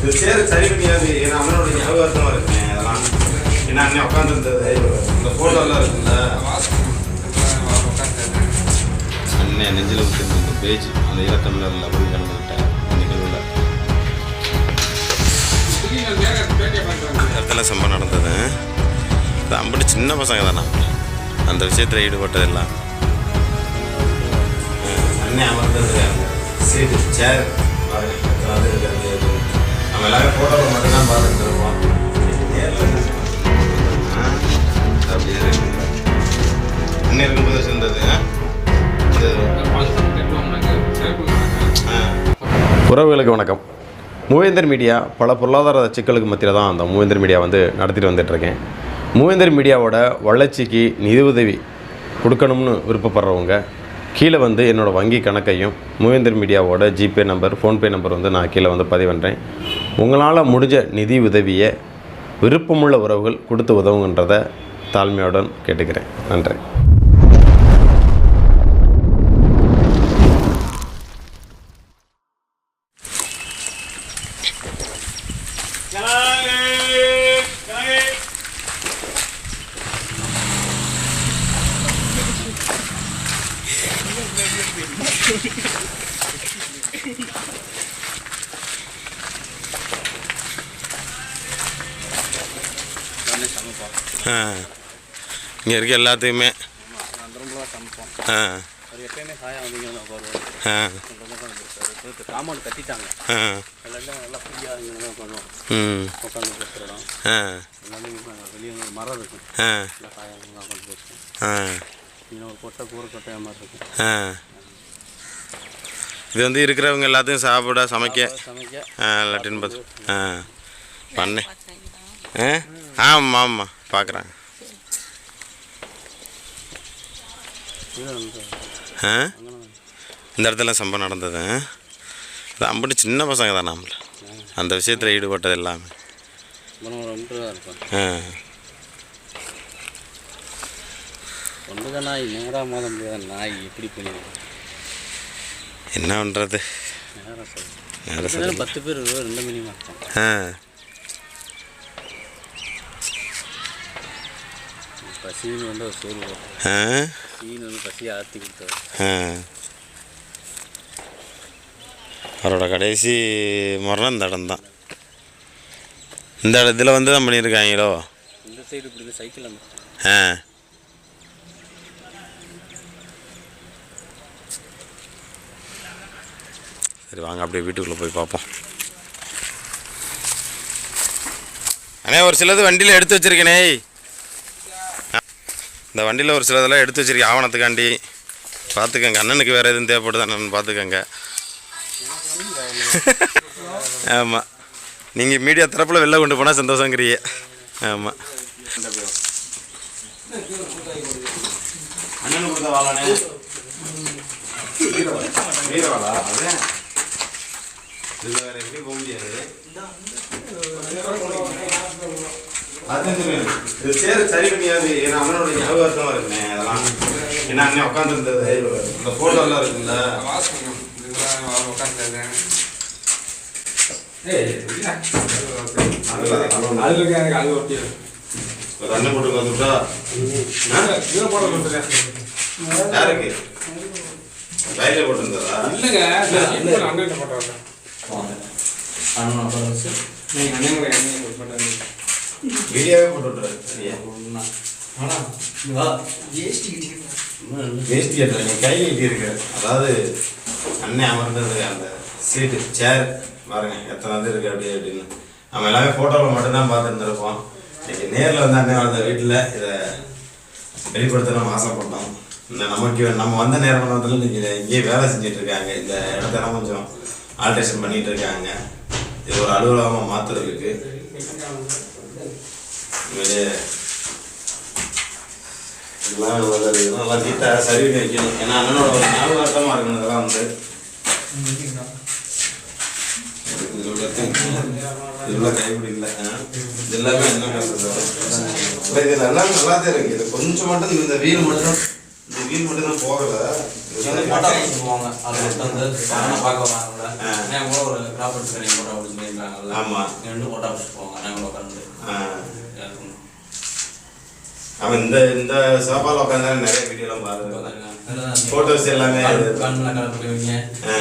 இது சேரு சரி பண்ணியாது ஏன்னா அண்ணனோட ஞாபகத்தமாக இருக்குங்க அதெல்லாம் ஏன்னா அண்ணன் உட்காந்துருந்தது இந்த ஃபோட்டோலாம் இருக்குல்ல. அண்ணன் நெஞ்சில் விட்டுருந்த பேஜ் அந்த ஈழத்தமிழரில் போய் கலந்துக்கிட்டேன் நிகழ்வில். இடத்துல சம்பவம் நடந்தது. அம்பட்டு சின்ன பசங்க தானே. அந்த விஷயத்தில் ஈடுபட்டது எல்லாம் அண்ணன் அமர்ந்தது சீட்டு சேர் நம்ம எல்லாரும் ஃபோட்டோவில் மட்டும்தான் பார்த்துட்டு இருப்போம் அப்படியே இருக்கும்போது உறவுகளுக்கு வணக்கம். மூவேந்தர் மீடியா பல பொருளாதார சிக்கலுக்கு மத்தியில் தான் அந்த மூவேந்தர் மீடியா வந்து நடத்திட்டு வந்துட்டுருக்கேன். மூவேந்தர் மீடியாவோட வளர்ச்சிக்கு நிதி உதவி கொடுக்கணும்னு விருப்பப்படுறவங்க கீழே வந்து என்னோடய வங்கி கணக்கையும் மூவேந்தர் மீடியாவோட ஜிபே நம்பர் ஃபோன்பே நம்பர் வந்து நான் கீழே வந்து பதிவு பண்ணுறேன் உங்களால் முடிஞ்ச நிதி உதவியை விருப்பமுள்ள உறவுகள் கொடுத்து உதவுங்கன்றதை தாழ்மையுடன் கேட்டுக்கிறேன். நன்றி ஆ இங்கே இருக்க எல்லாத்துக்குமே ஆ அவர் எப்பயுமே சாயம் வந்தீங்கன்னா வருவார் ஆ இப்போ காம்பவுண்ட் கட்டிட்டாங்க ஆ எல்லாம் நல்லா ஃப்ரீயாக இங்கே தான் பண்ணுவோம் ம் உட்காந்து பேசுகிற இடம் ஆ எல்லாமே இங்க வெளியே வந்து மரம் இருக்கும் ஆ நல்லா சாயம் தான் உட்காந்து பேசுவோம் ஆ இன்னும் ஒரு கொட்டை கூரை கொட்டையாக இருக்க இருக்கும் ஆ. இது வந்து இருக்கிறவங்க எல்லாத்தையும் சாப்பிட சமைக்க. சமைக்க லட்டின் ஆ. பண்ணு. ஆ. ஆமாம் ஆமாம் ஆ? இந்த இடத்துல சம்பவம் நடந்தது இது அம்பட்டு சின்ன பசங்க தான் நம்மள. அந்த விஷயத்தில் ஈடுபட்டது எல்லாமே. ஆ. ஒன்று தான் நாய் நேராக மோத முடியாத நாய் எப்படி பண்ணியிருக்கேன் என்ன பண்ணுறது பத்து பேர் ரெண்டு மணி மாட்டோம் ஆ பசின்னு வந்து ஒரு சோறு போட்டோம் ஆ சீன் வந்து பசியை ஆற்றி கொடுத்தாரு ஆ அவரோட கடைசி மரணம் இந்த இடம் தான் இந்த இடத்துல வந்து தான் பண்ணியிருக்காங்களோ? இந்த சைடு இப்படி சைக்கிள் வந்து ஆ. சரி வாங்க அப்படியே வீட்டுக்குள்ளே போய் பார்ப்போம். அண்ணே ஒரு சிலது வண்டியில் எடுத்து வச்சிருக்கேனே. இந்த வண்டியில் ஒரு சிலதெல்லாம் எடுத்து வச்சிருக்கேன். ஆவணத்துக்காண்டி. பார்த்துக்கங்க. அண்ணனுக்கு வேறு எதுவும் தேவைப்படுது அண்ணன் பார்த்துக்கங்க. ஆமாம் நீங்கள் மீடியா தரப்பில் வெளில கொண்டு போனால் சந்தோஷங்கிறிய ஆமாம் இது சேரு சரி பண்ணியாது ஏன்னா அண்ணனோட ஞாபகத்தமாக இருக்குண்ணே அதெல்லாம் ஏன்னா அண்ணன் உட்காந்துருந்தது இந்த ஃபோட்டோலாம் இருக்குல்ல? ஒரு அண்ணன் போட்டு வந்துட்டா யாருக்கு? கையில போட்டிருந்ததா? வீடியோவே போட்டு விட்டுறாரு சரியா வேஷ்டி கட்டல நீ கையில் கட்டி இருக்கு அதாவது அண்ணன் அமர்ந்தது அந்த சீட்டு சேர் பாருங்க எத்தனை வந்து இருக்கு அப்படி அப்படின்னு. நம்ம எல்லாமே ஃபோட்டோவில் மட்டும்தான் பார்த்துருந்துருப்போம். இன்னைக்கு நேரில் வந்து அண்ணன் வாழ்ந்த வீட்டில் இதை வெளிப்படுத்தணும்னு ஆசைப்பட்டோம். இந்த நமக்கு நம்ம வந்த நேரம் வந்து இன்னைக்கு இங்கேயே வேலை செஞ்சுட்டு இருக்காங்க இந்த இடத்தெல்லாம் கொஞ்சம் ஆல்ட்ரேஷன் பண்ணிட்டு இருக்காங்க இது ஒரு அலுவலகமாக மாற்றுறதுக்கு உண்மையிலே இதெல்லாம் வந்து நல்லா நீட்டாக சரி பண்ணி வைக்கணும். ஏன்னா அண்ணனோட ஒரு ஞாபகார்த்தமாக இருக்கணும் இதெல்லாம் வந்து இது உள்ள இது உள்ள கைப்பிடி இல்லை. ஆ? இது எல்லாமே என்ன பண்ணுறது இதில் எல்லாமே நல்லா தான் இருக்கு. இது கொஞ்சம் மட்டும் இந்த வீல் மட்டும் இந்த வீல் மட்டும் தான் போகலை. போவாங்க அது வந்து பணம் பார்க்க வராங்கல்ல. நான் கூட ஒரு கிராஃபிக் பண்ணி போட்டோ பிடிச்சிருக்காங்கல்ல ஆமா. ரெண்டு போட்டோ போவாங்க. கூட உட்காந்து அவன் இந்த இந்த சோஃபால உட்காந்து நிறைய வீடியோலாம் பாருங்க. Photos எல்லாமே கண்ணில் கலந்து போய்விங்க ஆ.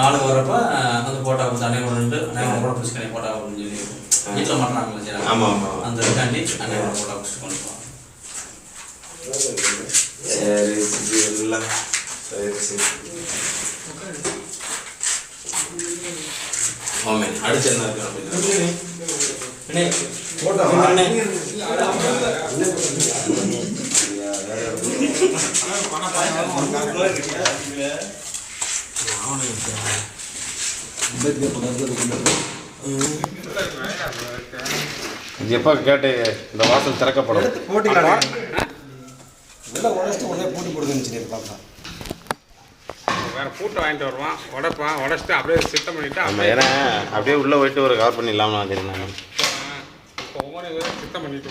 ஆளுங்க வரப்ப அந்த போட்டோ கொடுத்து அண்ணன் நின்று அண்ணன் கூட பிடிச்சி போட்டோ அப்படின்னு சொல்லி வீட்டில் மாட்டினாங்களே சரி ஆமா ஆமா. அந்த இதுக்காண்டி அண்ணன் கூட போட்டோ பிடிச்சி கொண்டு போவாங்க சரி இது எல்லாம். சரி சரி. ஆமே அடுத்து என்ன இருக்கு? அப்படின்னு. இது எப்போ கேட்டு இந்த வாசல் திறக்கப்படும்? போட்டிக்கலாம் உடச்சிட்டு உடனே போட்டி போடுதுன்னு பார்க்கலாம் வேற பூட்டை வாங்கிட்டு வருவான். உடைப்பான். உடச்சிட்டு அப்படியே சுத்தம் பண்ணிட்டு ஏன்னா அப்படியே உள்ளே போயிட்டு ஒரு கவர் பண்ணிடலாம்னு சரி நான் இப்போ ஒவ்வொரு இதுவும் சுத்தம் பண்ணிட்டு.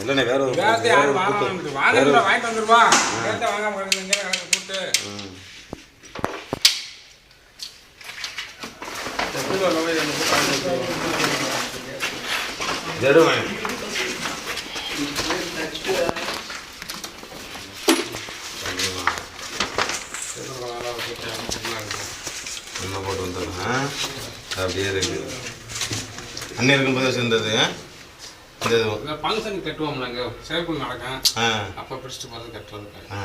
இல்லைண்ணே வேற ஒரு வேற யாரும் வாங்க வாங்க வாங்கிட்டு வாங்காம இங்கே கிடக்கு பூட்டு இருக்கும். என்ன போட்டு வந்துடுறேன். அப்படியே இருக்கு. அண்ணன் இருக்கும்போது சேர்ந்தது இந்த இது இந்த ஃபங்க்ஷனுக்கு கட்டுவோம்ல இங்கே சேர்ப்பு நடக்கும் ஆ. அப்போ பிடிச்சிட்டு போகிறது கட்டுறதுக்கு ஆ.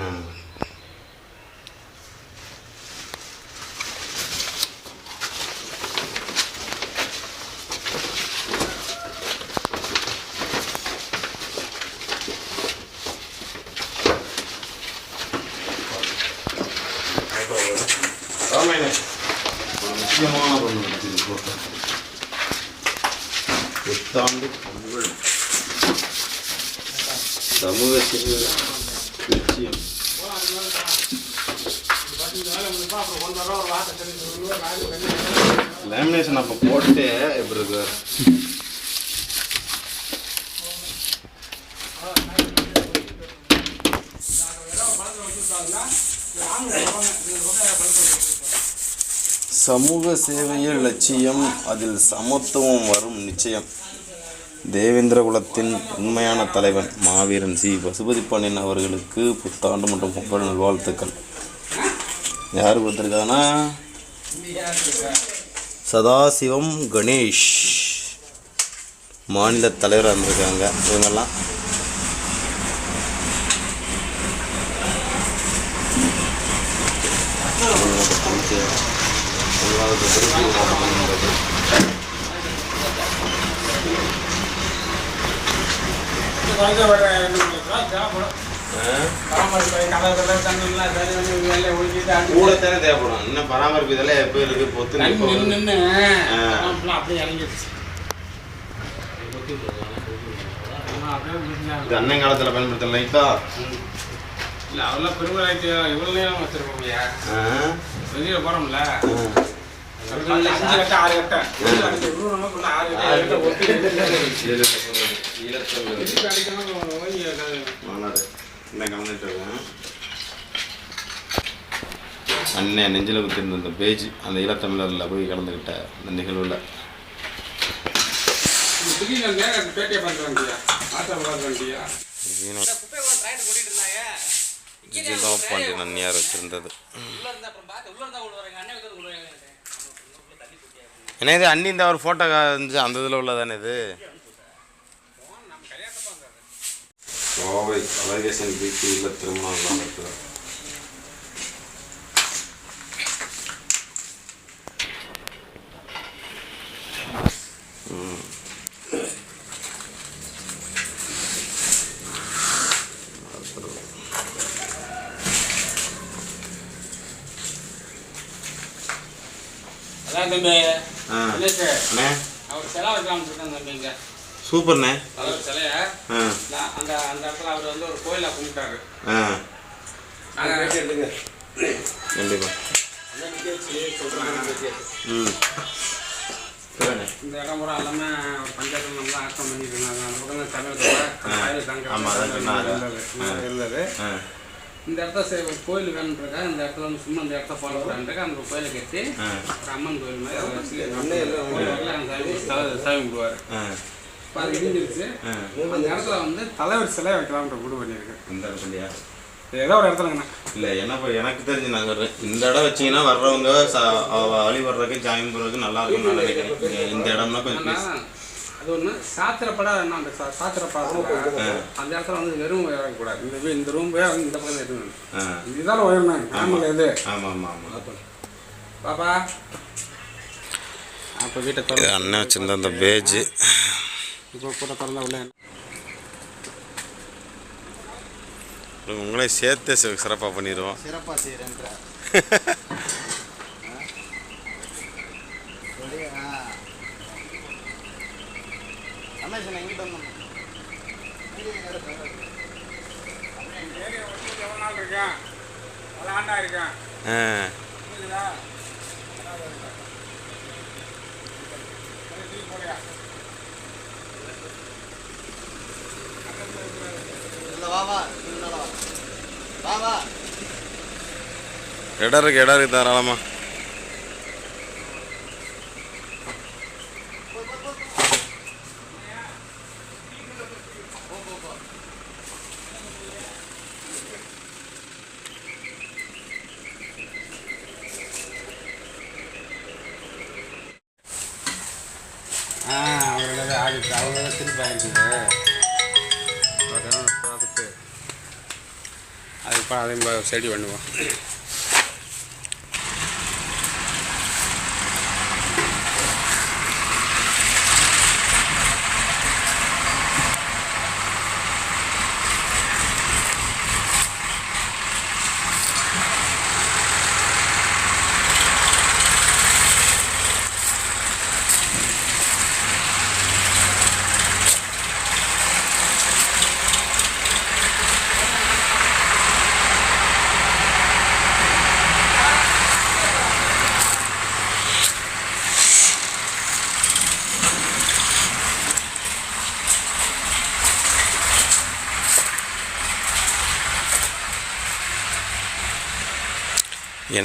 ஆமாண்ணே. ஒரு முக்கியமான ஒன்று போட்டு புத்தாண்டு பொங்கல். சமூகத்தில் லட்சியம் லேமினேஷன் அப்போ போட்டு எப்படி இருக்கு சமூக சேவையில் லட்சியம் அதில் சமத்துவம் வரும் நிச்சயம் தேவேந்திர குலத்தின் உண்மையான தலைவன் மாவீரன் சி. பசுபதி பாண்டியன் அவர்களுக்கு புத்தாண்டு மற்றும் பொங்கல் நல்வாழ்த்துக்கள் யார் கொடுத்துருக்காங்கன்னா? சதாசிவம் கணேஷ். மாநில தலைவராக இருந்திருக்காங்க. இவங்கெல்லாம். கொஞ்சம் ஒரு ரெண்டு மூணு ரூபா தேவைப்படும் பராமரிப்பு கலர் தண்ணிலாம் சரி பண்ணி வேலையை ஒழிக்கிட்டு அடி- கூட தானே தேவைப்படும். இன்னும் பராமரிப்பு இதெல்லாம் எப்போ இருக்கு? பொத்து. பம்புலாம் அப்படியே இறங்கிடுச்சு. இது அண்ணன் காலத்தில் பயன்படுத்தல லைட்டா இல்ல அவெல்லாம் பெருமராய்க்கு இவ்வளவு நேரம் வச்சிருக்கோம்யா வெளியில போறோம்ல. அஞ்சு கட்ட ஆறு கட்ட. ஆறு கட்ட ஒட்டி மாநாடு. என்ன கவனிட்டு இருக்கேன். அண்ணன் நெஞ்சில் குத்திருந்த அந்த பேஜ் அந்த ஈழத்தமிழரில் போய் கலந்துக்கிட்ட அந்த நிகழ்வில். பாண்டியன் அந்நியார் வச்சிருந்தது. என்ன இது அண்ணி இந்த ஒரு ஃபோட்டோ இருந்துச்சு அந்த இதில் உள்ளதானே இது? கோவை அழகேசன் பீச்சு உள்ள திருமணம் நடக்குது அதான் தம்பி ஆ தினேஷ் அண்ணே அவர் சிலை வைக்கலாம்னு இருக்காங்க தம்பி இங்க சூப்பர்ண்ணே. சிலைய அந்த அந்த இடத்துல அவர் வந்து ஒரு கோயிலா கும்பிட்டாரு. ஆ. கண்டிப்பாக ம். இந்த இடம் பூரா எல்லாமே பஞ்சாயத்து ஆக்கம் பண்ணிட்டு இருந்தாங்க. அந்த பக்கம் தமிழகத்தில். இருந்தது. இந்த இடத்த சே- ஒரு கோயில் வேணுன்றக்கா இந்த இடத்துல வந்து சும்மா இந்த இடத்த ஃபாலோ பண்ணுறக்கா அந்த கோயிலை கட்டி அம்மன் கோயில் மாதிரி சாமி கும்பிடுவார் இடிஞ்சிருச்சு. அந்த இடத்துல வந்து தலைவர் சிலை வைக்கலாம்ன்ற முடிவு பண்ணியிருக்கு இந்த இடத்துலையா? ஏதோ ஒரு இடத்துலங்கண்ணா இல்லை என்ன இப்போ எனக்கு தெரிஞ்சு நான் சொல்கிறேன் இந்த இடம் வச்சீங்கன்னா வர்றவங்க வழி வர்றதுக்கு ஜாயின் பண்ணுறதுக்கு நல்லா இருக்கும்னு நான் நினைக்கிறேன். இந்த இடம்னா கொஞ்சம். அது ஒன்று சாத்திரப்படா என்ன அந்த சா- சாத்திரப்படத்துல அந்த இடத்துல வந்து வெறும் உயரக்கூடாது இந்த இந்த ரூம் போய் இந்த பக்கம் ஆ. இதுதான் உயரம் ஃபேமிலி இது. ஆமாம் ஆமாம் ஆமாம் பாப்பா. அப்போ வீட்டை அண்ணன் வச்சிருந்த அந்த பேஜ். இப்போ கூட திறந்தா உள்ள உங்களே சேர்த்தே சிறப்பாக பண்ணிடுவோம். சிறப்பாக செய்கிறேன்ற ரமேஷ் எங்கிட்ட வந்தோம். இருக்கேன்? இடம் இருக்கு இடம் இருக்கு தாராளமா அவங்கள அவங்க திருப்பி ஆகிடுச்சு அப்போ அதையும் செடி பண்ணுவோம்.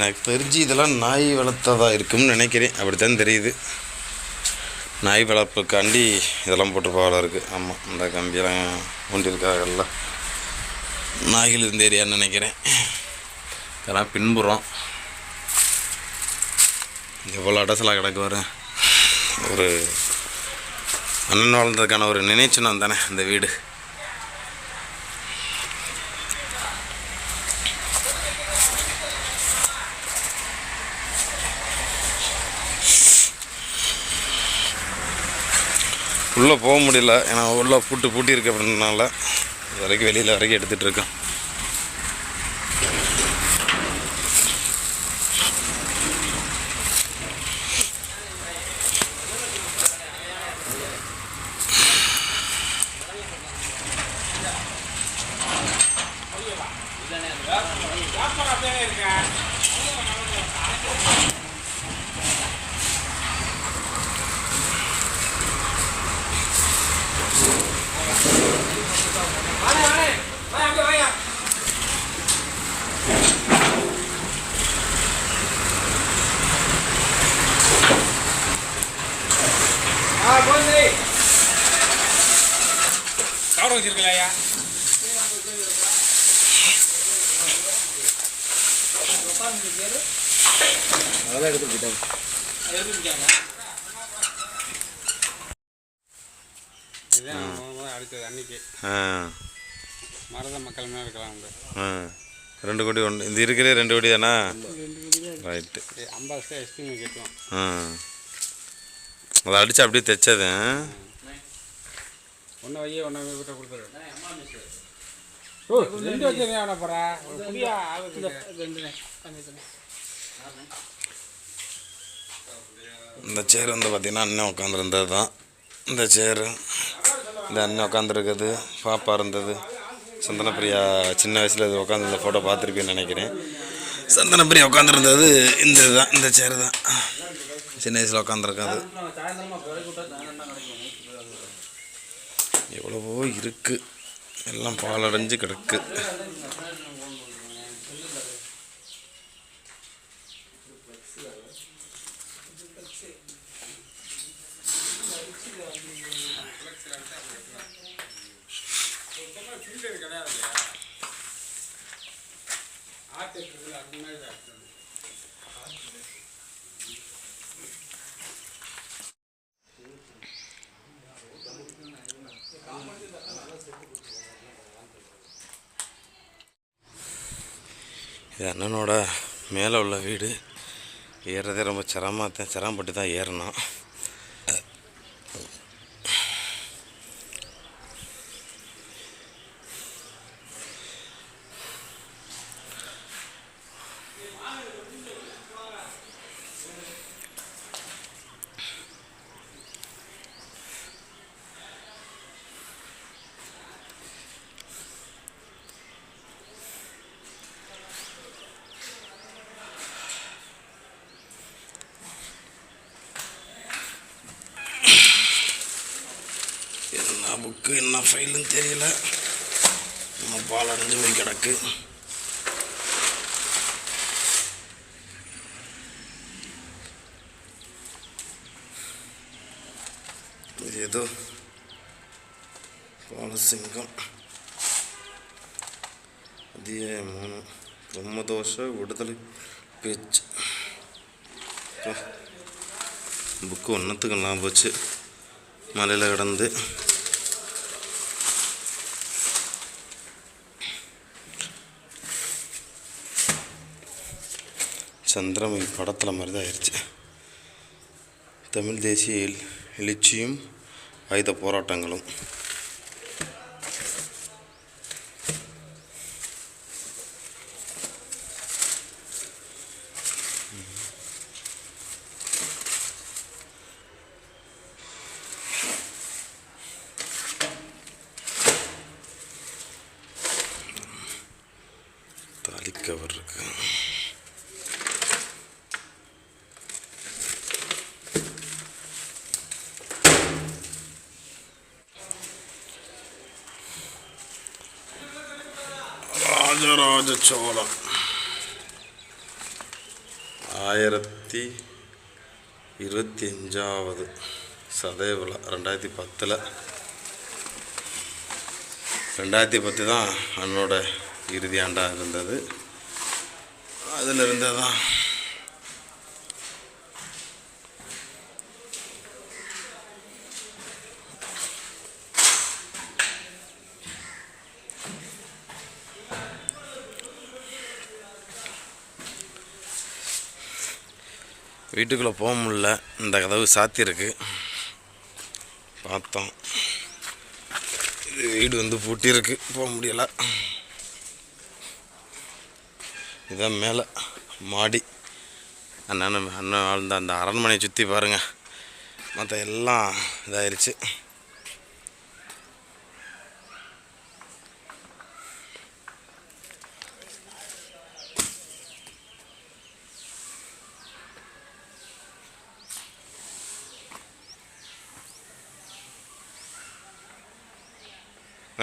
எனக்கு தெரிஞ்சு இதெல்லாம் நாய் வளர்த்ததாக இருக்கும்னு நினைக்கிறேன். அப்படித்தான் தெரியுது. நாய் வளர்ப்புக்காண்டி இதெல்லாம் போட்டிருப்பாவில் இருக்குது ஆமாம் இந்த கம்பியெல்லாம் கொண்டிருக்காங்கல்ல நாய்கள் இருந்த ஏரியான்னு நினைக்கிறேன். இதெல்லாம் பின்புறம். எவ்வளோ அடசலாக கிடக்கு வர ஒரு அண்ணன் வாழ்ந்ததுக்கான ஒரு நினைச்சுனம் தானே இந்த வீடு. உள்ளே போக முடியல. ஏன்னா உள்ளே பூட்டு பூட்டி இருக்கு அப்படின்றனால இது வரைக்கும் வெளியில் வரைக்கும் எடுத்துகிட்டு இருக்கேன் கவரம் வச்சிருக்கலையா அதெல்லாம் எடுத்து போயிட்டாங்க. அடுத்தது அன்னைக்கு. மரத மக்கள் மேலே இருக்கலாம் அவங்க. ரெண்டு கோடி ஒன்று இது இருக்கிற ரெண்டு கோடி தானா ரைட்டு ஐம்பது எஸ்டிமேட் கட்டுவோம் ஆ. அதை அடித்து அப்படியே தைச்சது? ஒன்று வையே ஒன்று வீட்டை கொடுத்துரு. ஓ ரெண்டு வச்சு என்ன போகிறா ஒரு புதிய இந்த சேர் வந்து பார்த்திங்கன்னா அண்ணன் உட்காந்துருந்தது தான். இந்த சேரு இந்த அண்ணன் உட்காந்துருக்குது பாப்பா இருந்தது. சந்தனப்பிரியா சின்ன வயசில் இது உட்காந்து இந்த ஃபோட்டோ பார்த்துருப்பேன்னு நினைக்கிறேன். சந்தனப்பிரியா உட்காந்துருந்தது இந்த இதுதான் இந்த சேர் தான். சின்ன வயசில் உட்காந்துருக்காது எவ்வளவோ இருக்குது எல்லாம் பாலடைஞ்சு கிடக்கு. ஆட்டு இருக்குது அது மாதிரி அண்ணனோட மேலே உள்ள வீடு. ஏறுறதே ரொம்ப சிரமமாக தான் சிரமப்பட்டு தான் ஏறினோம். என்ன என்ன ஃபைலுன்னு தெரியல. நம்ம பால் அடைஞ்சு போய் கிடக்கு. இது ஏதோ பாலசிங்கம். அத்தியாயம் பிரம்மதோஷ விடுதலை பேச்சு. புக்கு ஒன்றத்துக்கெல்லாம் போச்சு. மலையில் கிடந்து. சந்திரமுகி படத்தில் மாதிரி தான் ஆயிடுச்சு தமிழ் தேசிய எழுச்சியும் ஆயுத போராட்டங்களும் தாலிக்கவர் இருக்கு ராஜராஜ சோழன் ஆயிரத்தி இருபத்தி அஞ்சாவது சதய விழா ரெண்டாயிரத்தி பத்தில். ரெண்டாயிரத்தி பத்து தான் அண்ணனோட இறுதி ஆண்டாக இருந்தது. அதில் இருந்தது தான் வீட்டுக்குள்ளே போக முடில இந்த கதவு சாத்தியிருக்கு பார்த்தோம். இது வீடு வந்து பூட்டியிருக்கு போக முடியலை. இதான் மேலே. மாடி. அண்ணன் அண்ணன் வாழ்ந்த அந்த அரண்மனையை சுற்றி பாருங்கள் மற்ற எல்லாம் இதாயிருச்சு.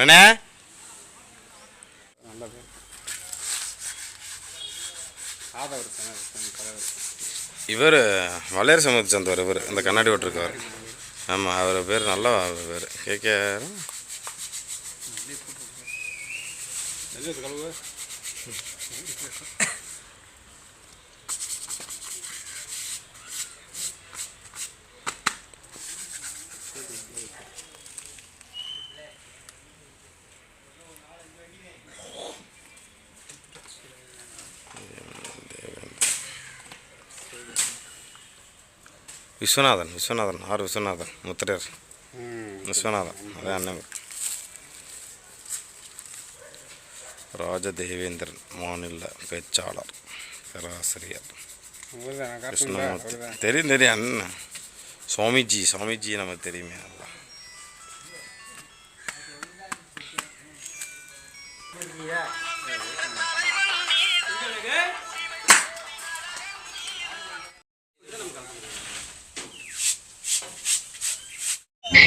வேணே நல்ல பேர் இவர் வளையர் சமூகத்தை சேர்ந்தவர் இவர். இந்த கண்ணாடி ஓட்டிருக்கவர். ஆமாம் அவர் பேர் நல்லா பேர் கேகே கழுவு விஸ்வநாதன் விஸ்வநாதன் ஆர் விஸ்வநாதன் முத்திரையர். விஸ்வநாதன் அதே அண்ணன். ராஜதேவேந்திரன் மாநில பேச்சாளர் பேராசிரியர். கிருஷ்ணமூர்த்தி தெரியும் தெரியும் அண்ணன். சுவாமிஜி சுவாமிஜி நமக்கு தெரியுமே அதான்